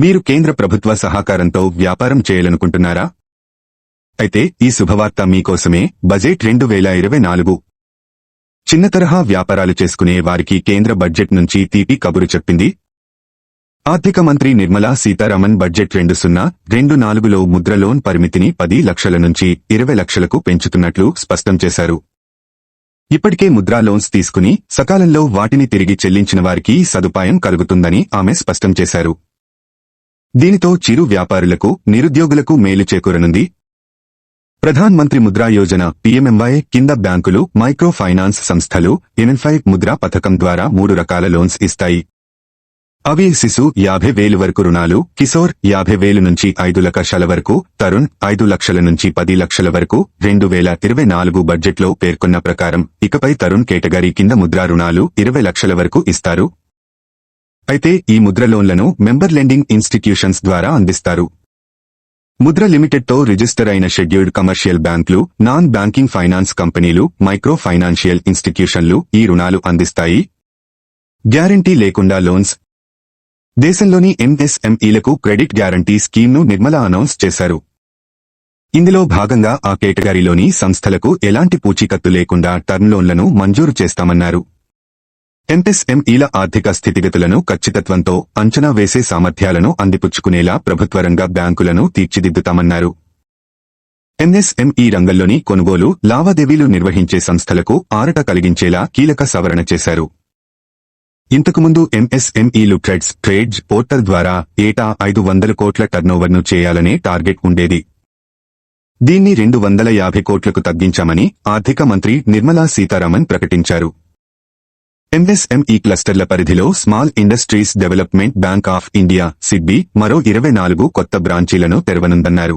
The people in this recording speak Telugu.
మీరు కేంద్ర ప్రభుత్వ సహకారంతో వ్యాపారం చేయాలనుకుంటున్నారా? అయితే ఈ శుభవార్త మీకోసమే బడ్జెట్ రెండు వేల ఇరవై నాలుగు. చిన్న తరహా వ్యాపారాలు చేసుకునే వారికి కేంద్ర బడ్జెట్ నుంచి తీపి కబురు చెప్పింది. ఆర్థిక మంత్రి నిర్మలా సీతారామన్ బడ్జెట్ రెండు సున్నా రెండు నాలుగులో ముద్ర లోన్ పరిమితిని పది లక్షల నుంచి ఇరవై లక్షలకు పెంచుతున్నట్లు స్పష్టం చేశారు. ఇప్పటికే ముద్రా లోన్స్ తీసుకుని సకాలంలో వాటిని తిరిగి చెల్లించిన వారికి సదుపాయం కలుగుతుందని ఆమె స్పష్టం చేశారు. దీనితో చిరు వ్యాపారులకు నిరుద్యోగులకు మేలు చేకూరనుంది. ప్రధాన్ మంత్రి ముద్రా యోజన పీఎంఎంవై కింద బ్యాంకులు మైక్రో ఫైనాన్స్ సంస్థలు ఎన్ఎన్ఫై ముద్రా పథకం ద్వారా మూడు రకాల లోన్స్ ఇస్తాయి. అవి శిశు యాభై వేలు వరకు రుణాలు కిశోర్ యాభై వేలు నుంచి ఐదు లక్షల వరకు తరుణ్ ఐదు లక్షల నుంచి పది లక్షల వరకు రెండు వేల ఇరవై నాలుగు బడ్జెట్లో పేర్కొన్న ప్రకారం ఇకపై తరుణ్ కేటగిరీ కింద ముద్రా రుణాలు ఇరవై లక్షల వరకు ఇస్తారు. అయితే ఈ ముద్ర లోన్లను మెంబర్ లెండింగ్ ఇన్స్టిట్యూషన్స్ ద్వారా అందిస్తారు. ముద్ర లిమిటెడ్తో రిజిస్టర్ అయిన షెడ్యూల్డ్ కమర్షియల్ బ్యాంకులు నాన్ బ్యాంకింగ్ ఫైనాన్స్ కంపెనీలు మైక్రో ఫైనాన్షియల్ ఇన్స్టిట్యూషన్లు ఈ రుణాలు అందిస్తాయి. గ్యారంటీ లేకుండా లోన్స్. దేశంలోని ఎంఎస్ఎంఈలకు క్రెడిట్ గ్యారంటీ స్కీమ్ను నిర్మల అనౌన్స్ చేశారు. ఇందులో భాగంగా ఆ కేటగిరీలోని సంస్థలకు ఎలాంటి పూచీకత్తు లేకుండా టర్మ్ లోన్లను మంజూరు చేస్తామన్నారు. ఎంఎస్ఎంఈల ఆర్థిక స్థితిగతులను ఖచ్చితత్వంతో అంచనా వేసే సామర్థ్యాలను అందిపుచ్చుకునేలా ప్రభుత్వ రంగ బ్యాంకులను తీర్చిదిద్దుతామన్నారు. ఎంఎస్ఎంఈ రంగంలోని కొనుగోలు లావాదేవీలు నిర్వహించే సంస్థలకు ఆరట కలిగించేలా కీలక సవరణ చేశారు. ఇంతకుముందు ఎంఎస్ఎంఈలు ట్రెడ్స్ ట్రేడ్స్ పోర్టల్ ద్వారా ఏటా ఐదు వందల కోట్ల టర్నోవర్ను చేయాలనే టార్గెట్ ఉండేది. దీన్ని రెండు వందల యాభై కోట్లకు తగ్గించామని ఆర్థిక మంత్రి నిర్మలా సీతారామన్ ప్రకటించారు. ఎంఎస్ఎంఈ క్లస్టర్ల పరిధిలో small industries development bank of India SIDBI మరో ఇరవై నాలుగు కొత్త బ్రాంచీలను తెరవనుందన్నారు.